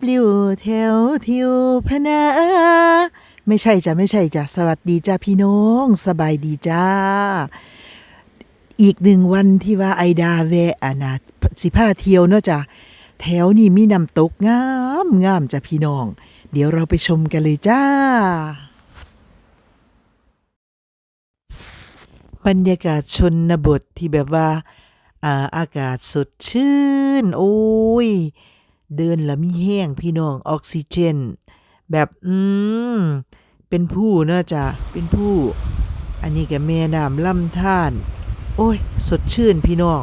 ปลิวแถวทิวพนาไม่ใช่จ้ะไม่ใช่จ้ะสวัสดีจ้าพี่น้องสบายดีจ้า อีกหนึ่งวันที่ว่าไอดาแวอานาสิพาเที่ยวเนาะจ้ะแถวนี้มีน้ำตกงามงามจ้ะพี่น้อง เดี๋ยวเราไปชมกันเลยจ้า บรรยากาศชนบทที่แบบว่าอาอากาศสดชื่น โอ้ย เดินแล้วมีแห้งพี่น้องออกซิเจน แบบอืมเป็นผู้เนอะจ้ะเป็นผู้ อันนี้กับแม่น้ำลำธารโอ้ย สดชื่นพี่น้อง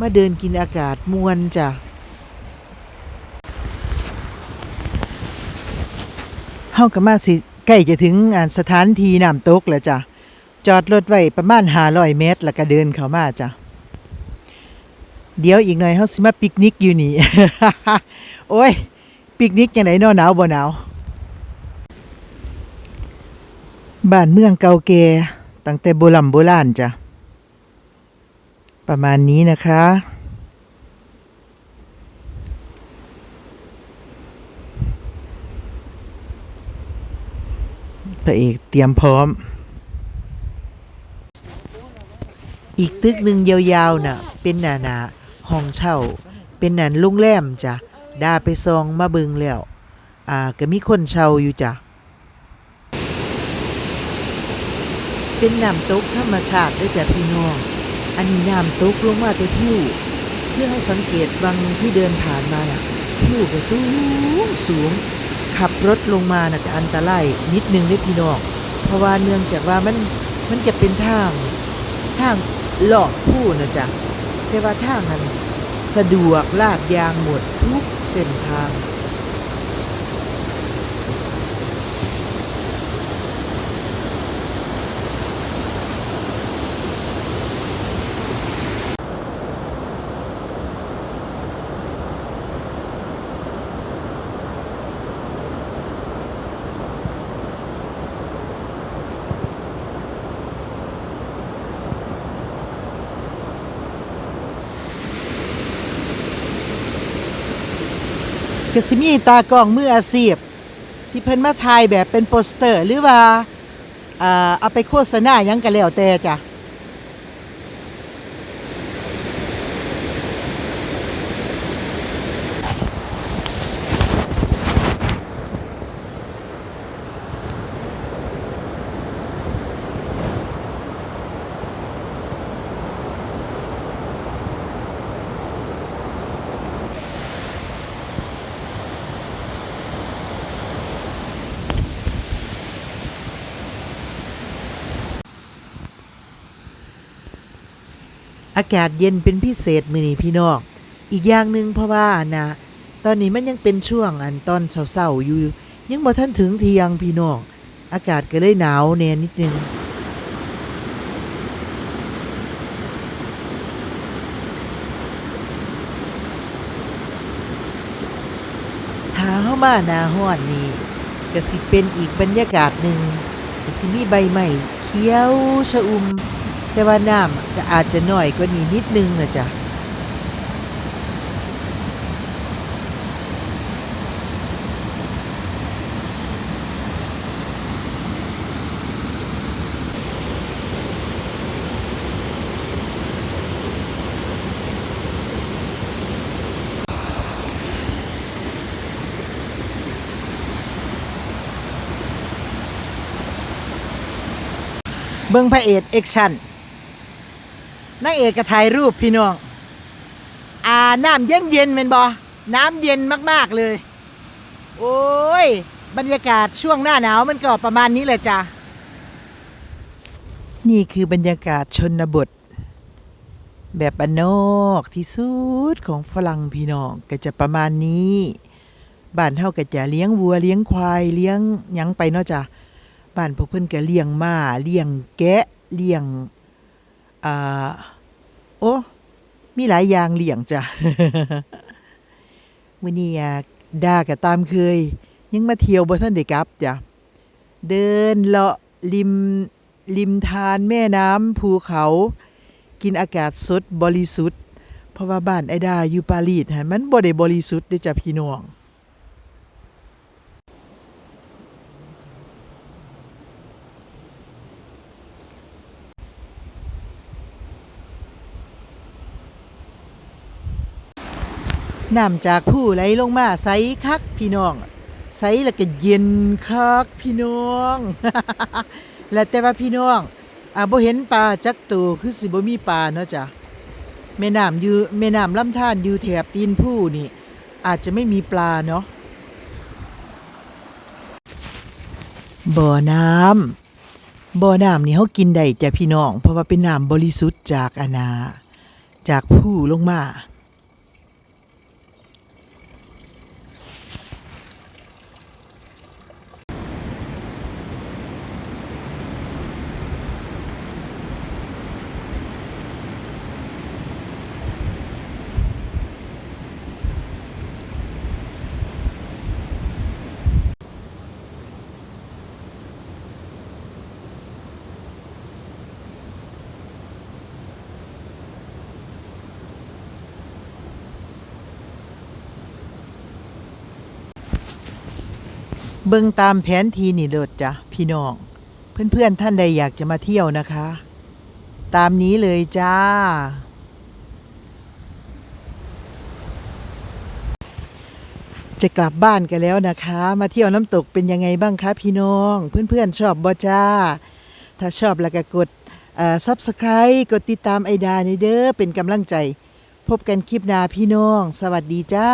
มาเดินกินอากาศมวนจ้ะเฮาก็มาสิใกล้จะถึงอ่าสถานที่น้ำตกแล้วจ้ะจอดรถไว้ประมาณ500เมตร แล้วก็เดินเข้ามาจ้ะ เดี๋ยวอีกหน่อยเฮาสิมาปิกนิกอยู่นี่ โอ้ย ปิกนิกจังไดเนาะหนาวบ่หนาว บ้านเมืองเก่าแก่ตั้งแต่โบราณโบราณจ้ะ ประมาณนี้นะคะพระเอกเตรียมพร้อม อีกตึกหนึ่งยาวๆน่ะ เป็นหนาหนา ห้องเช่า เป็นนันโรงแรมจ้ะดาไปซองมาเบิงแล้ว อ่าก็มีคนเช่าอยู่จ้ะ เป็นน้ำตกธรรมชาติด้วยจ้ะพี่น้อง อันนี้น้ำตกลงมาแต่ผิวเพื่อให้สังเกตบางที่เดินผ่านมาน่ะผิวก็สูงสูง ขับรถลงมาน่ะจะอันตรายนิดนึงเด้พี่น้อง เพราะว่าเนื่องจากว่ามันมันจะเป็นทางทางหลอกผู้นะจ๊ะ แต่ว่าทางนั้นสะดวกลาดยางหมดทุกเส้นทาง ก็สิมีตากล้องมืออาชีพที่เพิ่นมาถ่ายแบบเป็นโปสเตอร์หรือว่าเอาไปโฆษณาหยังก็แล้วแต่จ้ะ อากาศเย็นเป็นพิเศษมือนี้พี่น้องอีกอย่างหนึ่งเพราะว่านะตอนนี้มันยังเป็นช่วงอันตอนเช้าๆอยู่ ยังบ่ทันถึงเที่ยงพี่น้องอากาศก็เลยหนาวแน่นิดนึงถ้าเข้ามาหนาห้อนนี่ก็สิเป็นอีกบรรยากาศหนึ่งก็สิมีใบไม้เขียวชะอุ่ม แต่ว่าน้ำก็อาจจะน้อยกว่านี้นิดนึงนะจ๊ะเบิ่งพระเอกแอคชั่น นางเอกก็ถ่ายรูปพี่น้องอ่าน้ำเย็นเย็นเป็นบ่น้ำเย็นมากๆเลย โอ้ย บรรยากาศช่วงหน้าหนาวมันก็ประมาณนี้เลยจ้ะ นี่คือบรรยากาศชนบท แบบบ้านนอกที่สุดของฝรั่งพี่น้องก็จะประมาณนี้บ้านเฮาก็จะเลี้ยงวัวเลี้ยงควายเลี้ยงหยังไปเนาะจ้ะบ้านพวกเพิ่นก็เลี้ยงม้าเลี้ยงแกะเลี้ยง อ่าโอ้มีหลายอย่างเลี้ยงจ้ะมื้อนี้อะดาก็ตามเคย ยังมาเที่ยวบ่ทันได้กลับจ้ะเดินเลาะริมริมทานแม่น้ำภูเขา กินอากาศสดบริสุทธิ์ เพราะว่าบ้านไอดาอยู่ปารีสหันมันบ่ได้บริสุทธิ์เด้จ้ะพี่น้อง น้ำจากผู้ไหลลงมาใสคักพี่น้อง ใสแล้วก็เย็นคักพี่น้อง และแต่ว่าพี่น้องอ่าบ่เห็นปลาจักตัวคือสิบ่มีปลาเนาะจ้ะแม่น้ำอยู่แม่น้ำลำธารอยู่แถบตีนผู้นี่ อาจจะไม่มีปลาเนาะบ่อน้ำบ่อน้ำนี่เฮากินได้จ้ะพี่น้อง เพราะว่าเป็นน้ำบริสุทธิ์จากอานา จากผู้ลงมา เบิ่งตามแผนทีนี่เลิศจ้ะพี่น้อง เพื่อนๆท่านใดอยากจะมาเที่ยวนะคะ ตามนี้เลยจ้า จะกลับบ้านกันแล้วนะคะ มาเที่ยวน้ำตกเป็นยังไงบ้างคะพี่น้อง เพื่อนๆชอบบ่จ้า ถ้าชอบแล้วก็กดอ่อ Subscribe กดติดตามไอดาในเด้อเป็นกำลังใจ พบกันคลิปหน้าพี่น้อง สวัสดีจ้า